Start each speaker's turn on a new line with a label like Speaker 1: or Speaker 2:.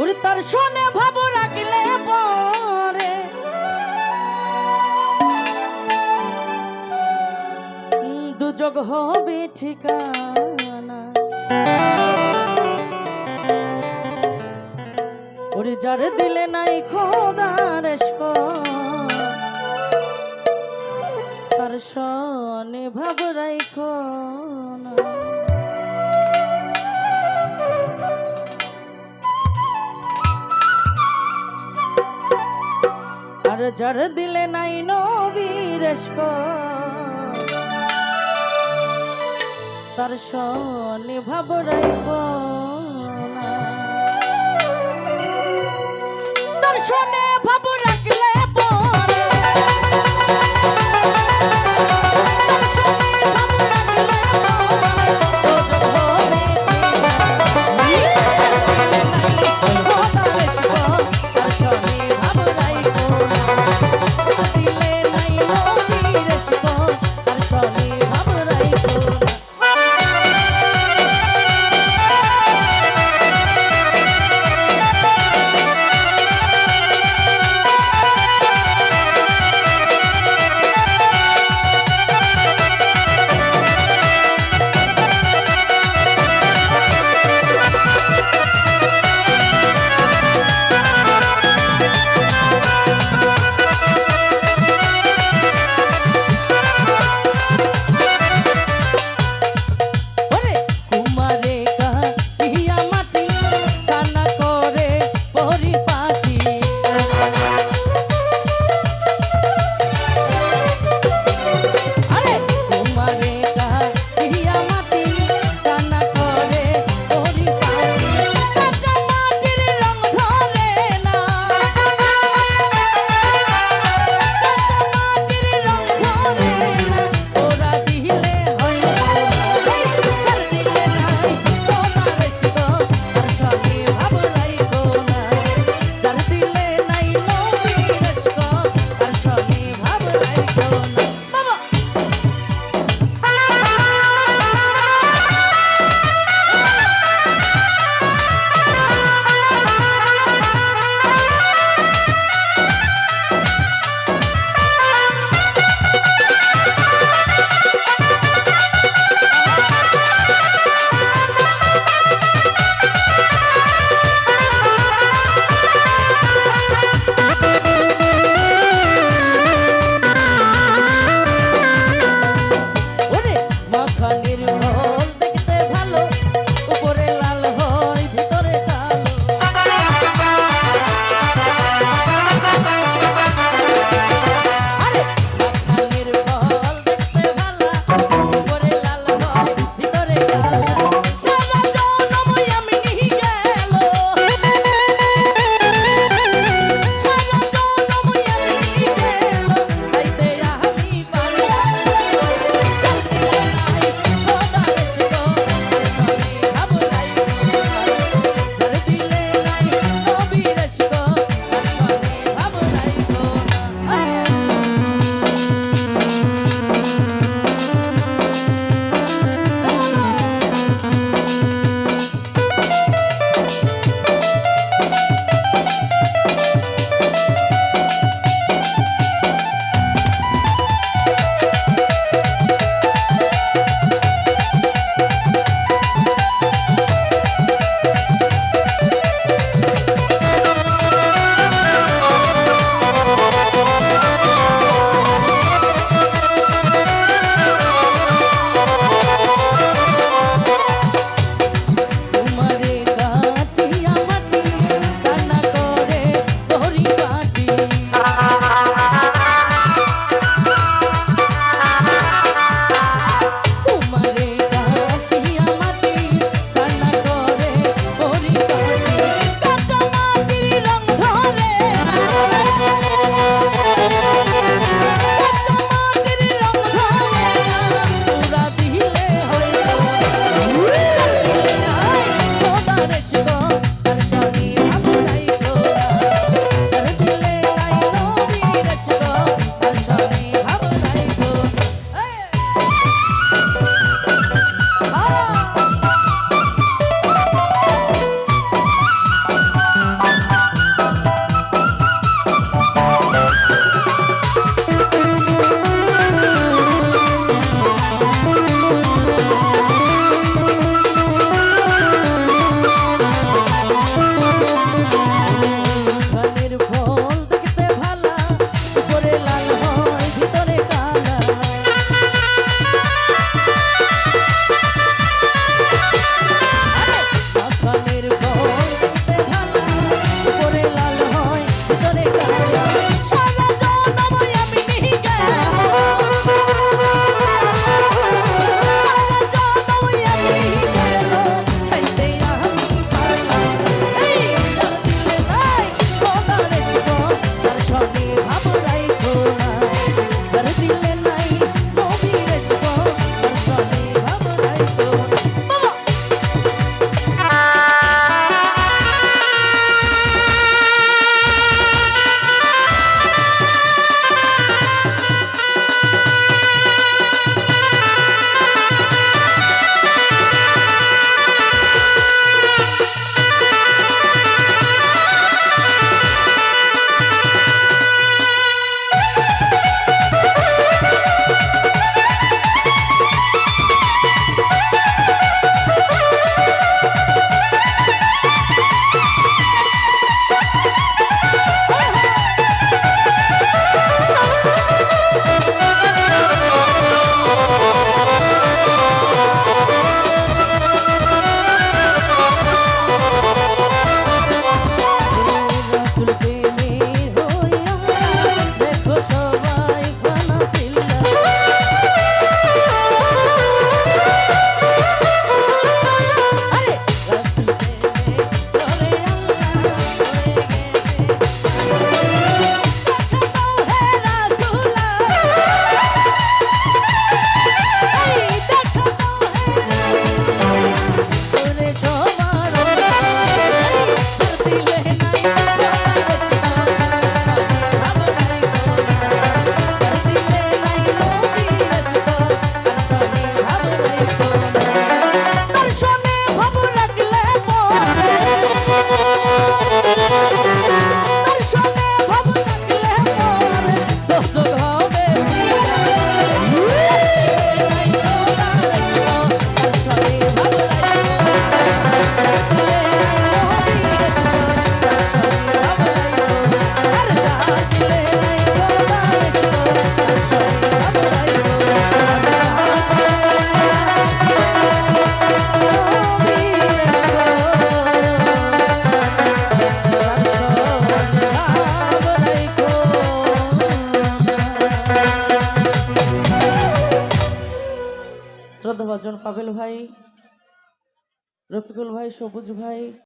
Speaker 1: ওরে তার শোনে ভাব রাখলে পরে। দুযোগ হবে ঠিকানা। ওরে যার দিলে নাই খোদার তার শনে ভাব রাইখো। যার দিলে নাই নবীর তার শনি ভাব রাইব তার সনে ভাব শ্রদ্ধাভাজন পাবেল ভাই রফিকুল ভাই সবুজ ভাই।